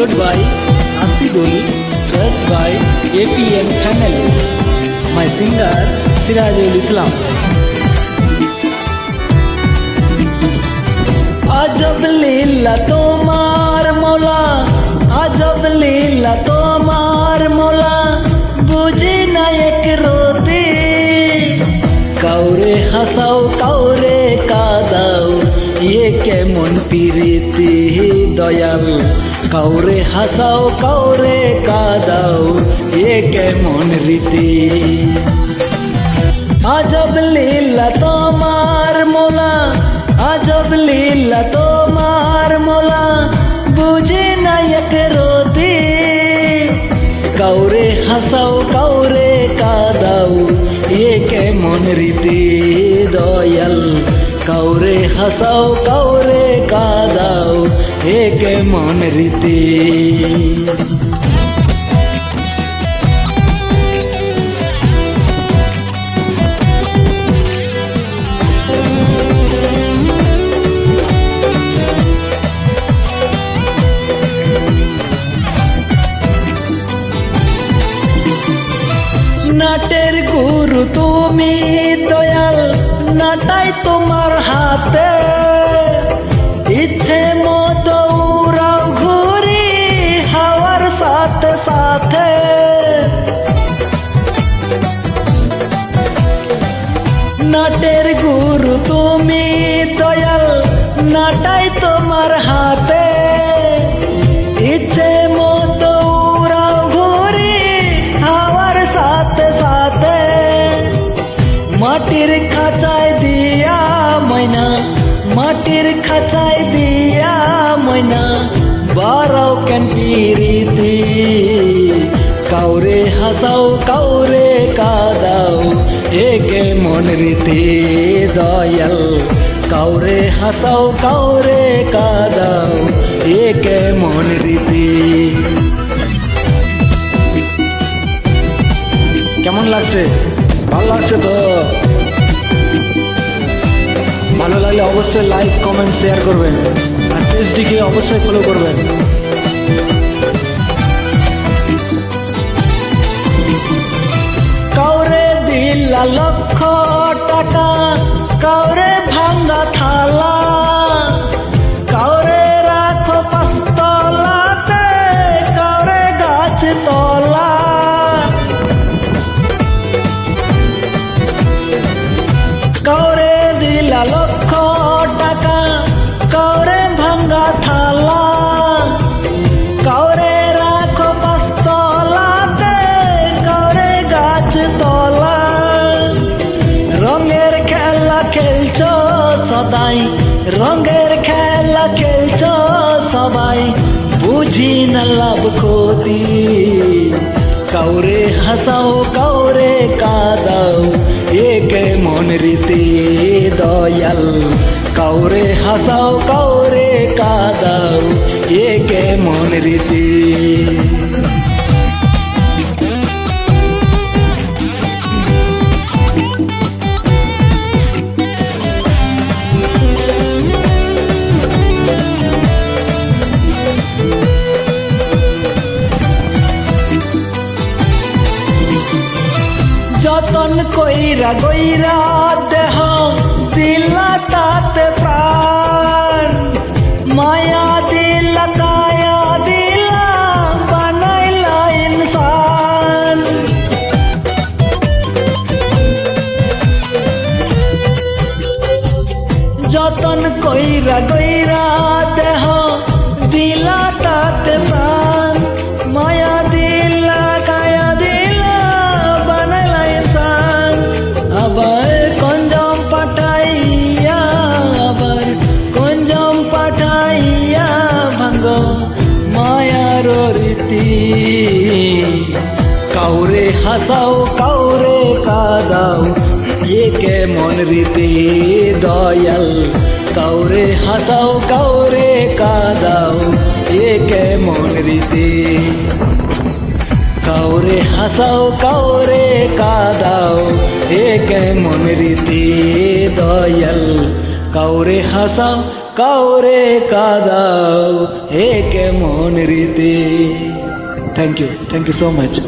upload by Asidul, choice by APM Family. My singer Sirajul Islam. আজব লীলা তোমার মোলা আজব লীলা তোমার মোলা বুঝি না এক রোদে কাউরে হাসাও কাউরে কাদাও ইয়ে কেমন পিরিতি দয়াল কাউরে হাসাও, কাউরে কাদাও ইয়ে কেমন রীতি? আজব লীলা তোমার মোলা, আজব লীলা তোমার মোলা, বুঝে না এক রোদে কাউরে হাসাও, কাউরে কাদাও, এ কেমন রীতি? দয়াল কাউরে হাসাও কাউরে কাদাও এ কেমন রীতি? নাটাই তোমার হাতে। ইচ্ছে মতো ঘুরি হাওয়ার সাথে সাথে। নাটের গুরু তুমি দয়াল, নাটাই তোমার হাতে। খাঁচায় দিয়া ময়না, মাটির খাঁচায় দিয়া ময়না বারাও কেন পিরিতি কাউরে হাসাও, কাউরে কাদাও, একে মন রীতি দয়াল। কাউরে হাসাও, কাউরে কাদাও। লাগলে অবশ্যই লাইক কমেন্ট শেয়ার করবেন। আর পেজটিকে অবশ্যই ফলো করবেন। কাউরে দিলা লক্ষ টাকা, কাউরে ভাঙ্গা থালা। সদাই। রঙের খেলা খেলছ সবাই। বুঝি না লাভ ক্ষতি। কাউরে হাসাও, কাউরে কাদাও। এক মন রীতি, দয়াল। কাউরে হাসাও, কাউরে কাদাও। এক মন রীতি। গইরা দেহ কাউরে হাসাও, কাউরে কাদাও। এ কেমন রীতি, দয়াল? কাউরে হাসাও, কাউরে কাদাও। এ কেমন রীতি? কাউরে হাসাও, কাউরে কাদাও। এ কেমন রীতি, দয়াল? কাউরে হাসাও, কাউরে কাদাও। এ কেমন রীতি? Thank you thank you so much